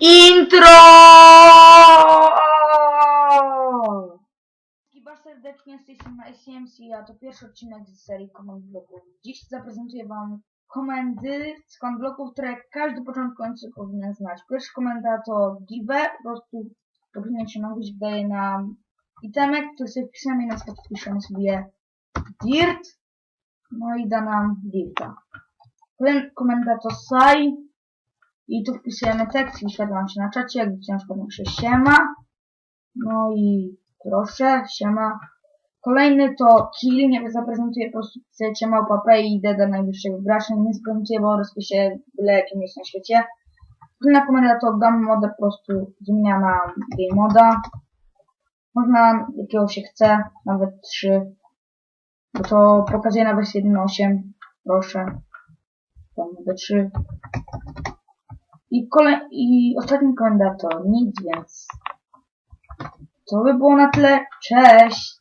Intro! Bardzo serdecznie z tej strony SCMC, a to pierwszy odcinek z serii komand bloków. Dziś zaprezentuję Wam komendy z komand bloków, które każdy początkujący powinien znać. Pierwsza komenda to give, po prostu powinien się nabyć, daje nam itemek, który sobie wpisujemy i na przykład wpiszemy sobie dirt, no i da nam dirta. Kolejna komenda to sai, i tu wpisujemy tekst i się na czacie, jak widzicie na przykład nasze siema. No i proszę, siema. Kolejny to kill, nie zaprezentuję po prostu chcecie małpa P i D do najwyższego gracza, nie zaprezentuję, bo rozpiszę byle jakim jest na świecie. Kolejna komenda to gamma moda, po prostu zmiana game moda. Można jakiego się chce, nawet 3. Bo to pokazuje na wersję 1.8, proszę. Tam mogę 3. I, kolej, I ostatni komenda to nic, więc to by było na tyle. Cześć!